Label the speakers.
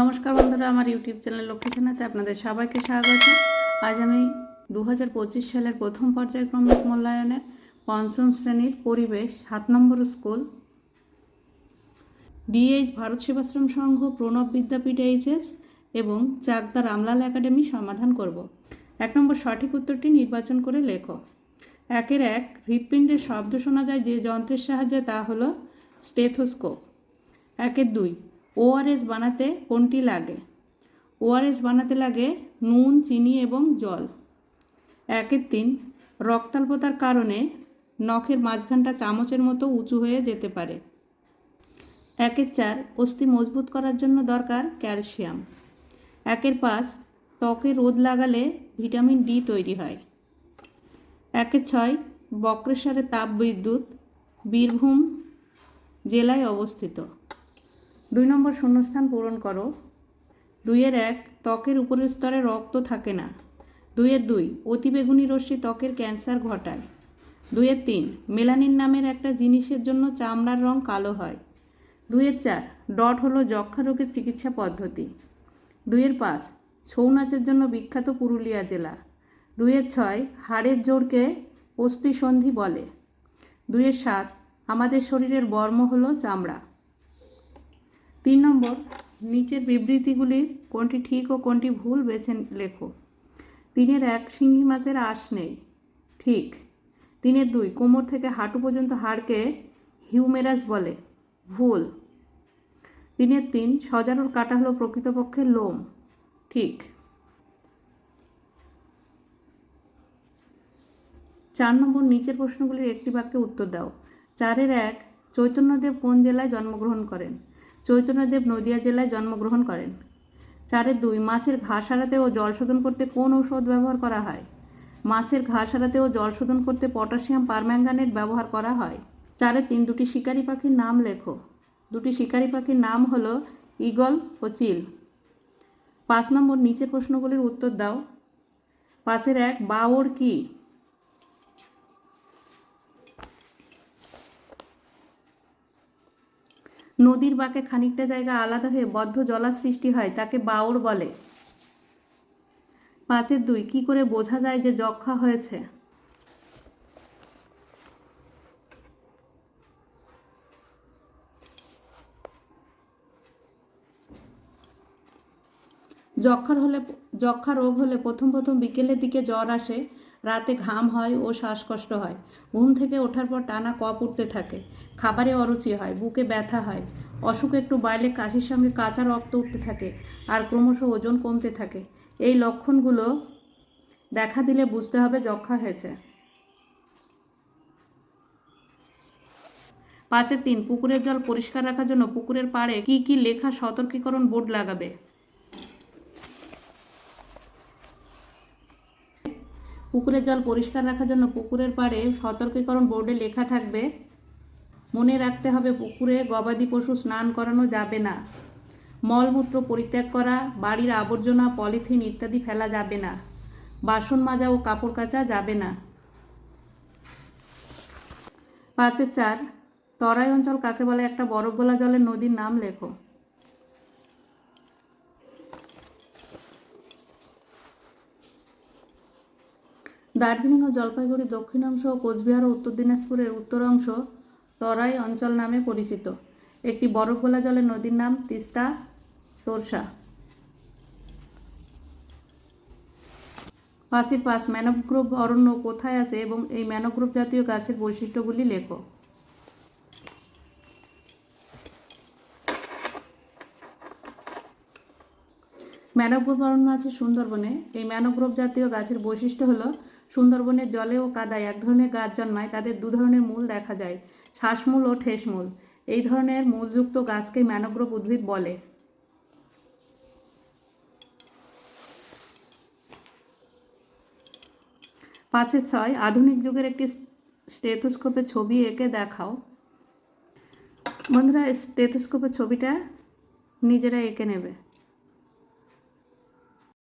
Speaker 1: নমস্কার বন্ধুরা, আমার ইউটিউব চ্যানেল লক্ষ্মী সেনাতে আপনাদের সবাইকে স্বাগত। আজ আমি দু হাজার পঁচিশ সালের প্রথম পর্যায়ক্রমিক মূল্যায়নের পঞ্চম শ্রেণির পরিবেশ সাত নম্বর school. DH Bharat Sevashram Sangha, Pranab Vidyapith HS এবং চাকদা রামলাল একাডেমি সমাধান করব। এক নম্বর সঠিক উত্তরটি নির্বাচন করে লেখো। একের এক হৃৎপিণ্ডের শব্দ শোনা যায় যে যন্ত্রের সাহায্যে, তা হলো স্টেথোস্কোপ। একের দুই ওআরএস বানাতে কোনটি লাগে? ওআরএস বানাতে লাগে নুন, চিনি এবং জল। একের তিন, রক্তাল্পতার কারণে নখের মাঝখানটা চামচের মতো উঁচু হয়ে যেতে পারে। একের চার, অস্থি মজবুত করার জন্য দরকার ক্যালসিয়াম। একের পাঁচ, ত্বকে রোদ লাগালে ভিটামিন ডি তৈরি হয়। একের ছয় বক্রেশ্বরের তাপবিদ্যুৎ, বীরভূম জেলায় অবস্থিত। দুই নম্বর শূন্যস্থান পূরণ করো। দুইয়ের এক, ত্বকের উপরের স্তরে রক্ত থাকে না। দুইয়ের দুই, অতিবেগুনি রশ্মি ত্বকের ক্যান্সার ঘটায়। দুইয়ের তিন, মেলানিন নামের একটা জিনিসের জন্য চামড়ার রং কালো হয়। দুইয়ের চার, ডট হলো যক্ষা রোগের চিকিৎসা পদ্ধতি। দুইয়ের পাঁচ, ছৌ নাচের জন্য বিখ্যাত পুরুলিয়া জেলা। দুইয়ের ছয়, হাড়ের জোরকে অস্থিসন্ধি বলে। দুইয়ের সাত, আমাদের শরীরের বর্ম হলো চামড়া। তিন নম্বর, নিচের বিবৃতিগুলি কোনটি ঠিক ও কোনটি ভুল বেছে লেখো। তিনের এক শিঙ্গি মাছের আঁশ নেই। ঠিক। তিনের দুই, কোমর থেকে হাঁটু পর্যন্ত হাড়কে হিউমেরাস বলে। ভুল। তিনের তিন, সজারুর কাটা হলো প্রকৃতপক্ষে লোম। ঠিক। চার নম্বর, নিচের প্রশ্নগুলির একটি বাক্যে উত্তর দাও। চারের এক, চৈতন্যদেব কোন জেলায় জন্মগ্রহণ করেন? চৈতন্যদেব নদিয়া জেলায় জন্মগ্রহণ করেন। চারের দুই, মাছের ঘা সারাতে ও জল শোধন করতে কোন ঔষধ ব্যবহার করা হয়? মাছের ঘা সারাতে ও জল শোধন করতে পটাশিয়াম পারম্যাঙ্গানেট ব্যবহার করা হয়? চারে তিন, দুটি শিকারি পাখির নাম লেখো। দুটি শিকারি পাখির নাম হলো ঈগল ও চিল। পাঁচ নম্বর, নিচের প্রশ্নগুলির উত্তর দাও। পাঁচের এক বাওর কি? নদীর বাঁকে খানিকটা জায়গা আলাদা হয়ে বদ্ধ জলা সৃষ্টি হয়, তাকে বাওর বলে। পাঁচের দুই, কি করে বোঝা যায় যে যক্ষা হয়েছে? যক্ষার হলে, যক্ষা রোগ হলে প্রথম প্রথম বিকেলের দিকে জ্বর আসে। রাতে ঘাম হয় ও শ্বাসকষ্ট হয়। ঘুম থেকে ওঠার পর টানা কপ উঠতে থাকে। খাবারে অরুচি হয়, বুকে ব্যথা হয়। অসুখ একটু বাড়লে কাশির সঙ্গে কাঁচা রক্ত উঠতে থাকে আর ক্রমশ ওজন কমতে থাকে। এই লক্ষণগুলো দেখা দিলে বুঝতে হবে যক্ষা হয়েছে। পাঁচের তিন, পুকুরের জল পরিষ্কার রাখার জন্য পুকুরের পাড়ে কি কি লেখা সতর্কীকরণ বোর্ড লাগাবে? পুকুরের জল পরিষ্কার রাখার জন্য পুকুরের পাড়ে সতর্কীকরণ বোর্ডে লেখা থাকবে, মনে রাখতে হবে পুকুরে গবাদি পশু স্নান করানো যাবে না। মলমূত্র পরিত্যাগ করা, বাড়ির আবর্জনা, পলিথিন ইত্যাদি ফেলা যাবে না। বাসন মাজা ও কাপড় কাচা যাবে না। পাঁচের চার, তরাই অঞ্চল কাকে বলে? একটা বরফ গোলা জলের নদীর নাম লেখো। দার্জিলিং ও জলপাইগুড়ি দক্ষিণ অংশ ও কোচবিহার ও উত্তর দিনাজপুরের উত্তর অংশ তরাই অঞ্চল নামে পরিচিত। একটি বরফ গোলা জলের নদীর নাম তিস্তা তোরসা। পাঁচের পাঁচ ম্যানোগ্রোভ অরণ্য কোথায় আছে এবং এই ম্যানোগ্রোভ জাতীয় গাছের বৈশিষ্ট্যগুলি লেখো। ম্যানোগ্রোভ অরণ্য আছে সুন্দরবনে। এই ম্যানোগ্রোভ জাতীয় গাছের বৈশিষ্ট্য হলো সুন্দরবনের জলে ও কাদায় এক ধরনের গাছ জন্মায়, তাদের দু ধরনের মূল দেখা যায়, শ্বাসমূল ও ঠেসমূল। এই ধরনের মূলযুক্ত গাছকে ম্যানোগ্রোভ উদ্ভিদ বলে। পাঁচে ছয়, আধুনিক যুগের একটি স্টেথোস্কোপের ছবি এঁকে দেখাও। বন্ধুরা স্টেথোস্কোপের ছবিটা নিজেরা এঁকে নেবে।